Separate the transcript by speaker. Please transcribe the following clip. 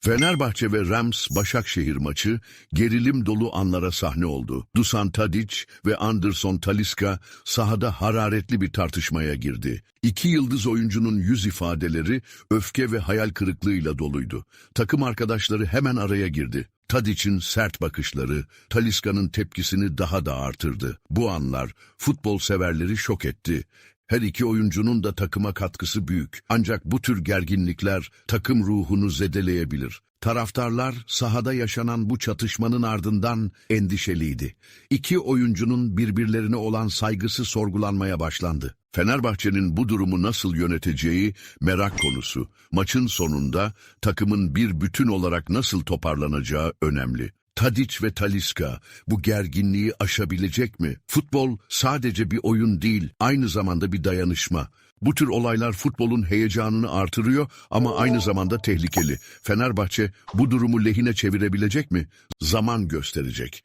Speaker 1: Fenerbahçe ve Rams Başakşehir maçı gerilim dolu anlara sahne oldu. Dusan Tadic ve Anderson Talisca sahada hararetli bir tartışmaya girdi. İki yıldız oyuncunun yüz ifadeleri öfke ve hayal kırıklığıyla doluydu. Takım arkadaşları hemen araya girdi. Tadic'in sert bakışları, Talisca'nın tepkisini daha da artırdı. Bu anlar futbol severleri şok etti. Her iki oyuncunun da takıma katkısı büyük. Ancak bu tür gerginlikler takım ruhunu zedeleyebilir. Taraftarlar sahada yaşanan bu çatışmanın ardından endişeliydi. İki oyuncunun birbirlerine olan saygısı sorgulanmaya başlandı. Fenerbahçe'nin bu durumu nasıl yöneteceği merak konusu. Maçın sonunda takımın bir bütün olarak nasıl toparlanacağı önemli. Tadic ve Talisca bu gerginliği aşabilecek mi? Futbol sadece bir oyun değil, aynı zamanda bir dayanışma. Bu tür olaylar futbolun heyecanını artırıyor ama aynı zamanda tehlikeli. Fenerbahçe bu durumu lehine çevirebilecek mi? Zaman gösterecek.